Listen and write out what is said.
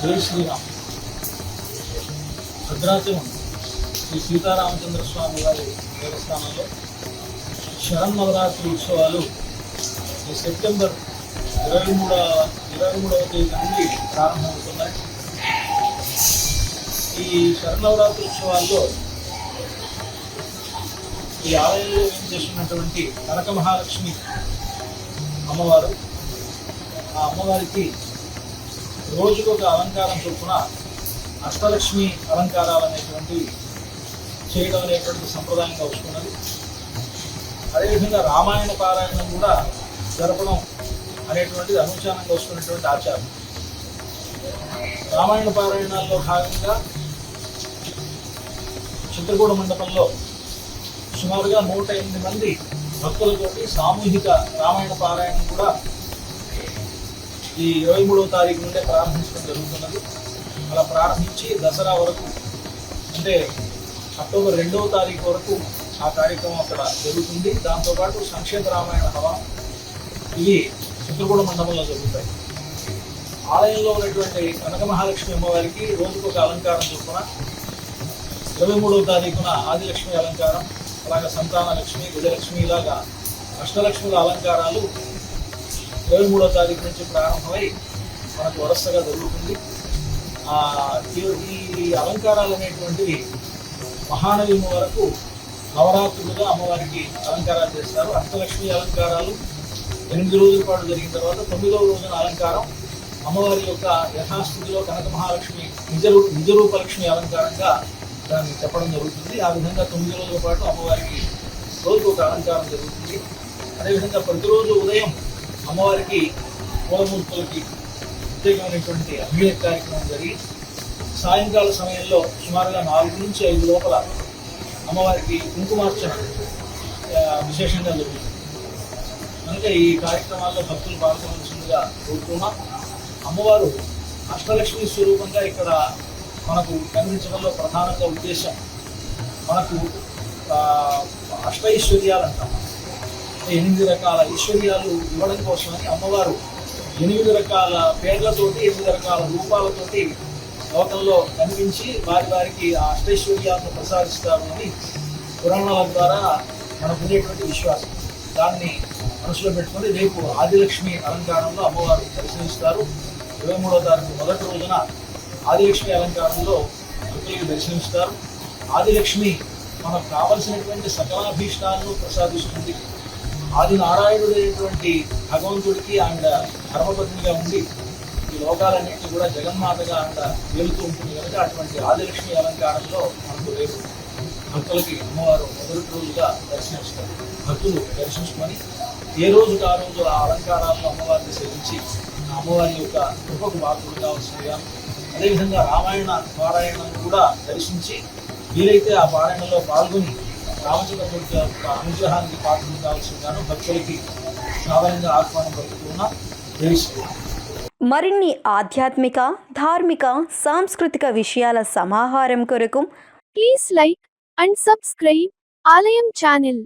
జై శ్రీరామ్ భద్రాచలం శ్రీ సీతారామచంద్ర స్వామి వారి దేవస్థానంలో శరన్నవరాత్రి ఉత్సవాలు ఈ సెప్టెంబర్ ఇరవై మూడవ ఇరవై మూడవ తేదీ నుండి ప్రారంభమవుతున్నాయి. ఈ శరన్నవరాత్రి ఉత్సవాల్లో ఈ ఆలయంలో ఏం చేస్తున్నటువంటి కనక మహాలక్ష్మి అమ్మవారు. ఆ అమ్మవారికి రోజుకు ఒక అలంకారం చొప్పున అష్టలక్ష్మి అలంకారాలు అనేటువంటివి చేయడం అనేటువంటి సంప్రదాయంగా వస్తున్నది. అదేవిధంగా రామాయణ పారాయణం కూడా జరపడం అనేటువంటిది అనుచానంగా వస్తున్నటువంటి ఆచారం. రామాయణ పారాయణాల్లో భాగంగా చిత్రకూడ మండపంలో సుమారుగా నూట ఎనిమిది మంది భక్తులతోటి సామూహిక రామాయణ పారాయణం కూడా ఈ ఇరవై మూడవ తారీఖు నుండే ప్రారంభించడం జరుగుతున్నది. అలా ప్రారంభించి దసరా వరకు అంటే అక్టోబర్ రెండవ తారీఖు వరకు ఆ కార్యక్రమం అక్కడ జరుగుతుంది. దాంతోపాటు సంక్షేమ రామాయణ హవా ఇవి చిత్రకూడ మండపంలో జరుగుతాయి. ఆలయంలో ఉన్నటువంటి కనక మహాలక్ష్మి అమ్మవారికి రోజుకు ఒక అలంకారం చొప్పున ఇరవై మూడవ తారీఖున ఆదిలక్ష్మి అలంకారం అలాగే సంతాన లక్ష్మి గజలక్ష్మి ఇలాగా అష్టలక్ష్ముల అలంకారాలు ఇరవై మూడో తారీఖు నుంచి ప్రారంభమై మనకు వరుసగా జరుగుతుంది. ఈ- అలంకారాలు అనేటువంటివి మహానవమి వరకు నవరాత్రులుగా అమ్మవారికి అలంకారాలు చేస్తారు. అష్టలక్ష్మి అలంకారాలు ఎనిమిది రోజుల పాటు జరిగిన తర్వాత తొమ్మిదవ రోజున అలంకారం అమ్మవారి యొక్క యథాస్థితిలో కనక మహాలక్ష్మి నిజ నిజరూపలక్ష్మి అలంకారంగా దాన్ని చెప్పడం జరుగుతుంది. ఆ విధంగా తొమ్మిది రోజుల పాటు అమ్మవారికి రోజుకు ఒక అలంకారం జరుగుతుంది. అదేవిధంగా ప్రతిరోజు ఉదయం అమ్మవారికి పూలమూర్తులకి ప్రత్యేకమైనటువంటి అభిషేక కార్యక్రమం జరిగి సాయంకాల సమయంలో సుమారుగా నాలుగు నుంచి ఐదు లోపల అమ్మవారికి కుంకుమార్చన విశేషంగా జరుగుతుంది. కనుక ఈ కార్యక్రమాల్లో భక్తులు పాల్గొనవలసిందిగా కోరుతున్నాం. అమ్మవారు అష్టలక్ష్మి స్వరూపంగా ఇక్కడ మనకు కనిపించడంలో ప్రధానంగా ఉద్దేశం మనకు అష్ట అష్టైశ్వర్యాలు అంటాం ఎనిమిది రకాల ఐశ్వర్యాలు ఇవ్వడం కోసమని అమ్మవారు ఎనిమిది రకాల పేర్లతోటి ఎనిమిది రకాల రూపాలతోటి లోకంలో కనిపించి వారి వారికి ఆ అష్టైశ్వర్యాలను ప్రసాదిస్తారు అని పురాణాల ద్వారా మనకు ఉండేటువంటి విశ్వాసం. దాన్ని మనసులో పెట్టుకొని రేపు ఆదిలక్ష్మి అలంకారంలో అమ్మవారు దర్శనమిస్తారు. ఇరవై మూడో తారీఖు మొదటి రోజున ఆదిలక్ష్మి అలంకారంలో భక్తులకు దర్శనమిస్తారు. ఆదిలక్ష్మి మనకు కావలసినటువంటి సకలాభీష్టాలను ప్రసాదిస్తుంది. ఆది నారాయణుడైనటువంటి భగవంతుడికి ఆవిడ ధర్మపత్నిగా ఉండి ఈ లోకాలన్నింటినీ కూడా జగన్మాతగా ఆవిడ వెళుతూ ఉంటుంది కనుక అటువంటి ఆదిలక్ష్మి అలంకారంలో మనకు రేపు భక్తులకి అమ్మవారు మొదటి రోజుగా దర్శనమిస్తారు. భక్తులు దర్శించుకొని ఏ రోజుకి ఆ రోజు ఆ అలంకారాలను అమ్మవారిని సేవించి అమ్మవారి యొక్క కృపకు బాధ్యులు కావాల్సిందిగా అదేవిధంగా రామాయణ పారాయణను కూడా దర్శించి వీలైతే ఆ పారాయణలో పాల్గొని రామచంద్రమూర్తి యొక్క అనుగ్రహానికి పాత్రలు కావాల్సిందిగాను భక్తులకి సాధారణంగా ఆహ్వానం పలుకుతున్నా శ్రీరామ్ మరిన్ని ఆధ్యాత్మిక ధార్మిక సాంస్కృతిక విషయాల సమాహారం కొరకు Please like and subscribe Alayam channel.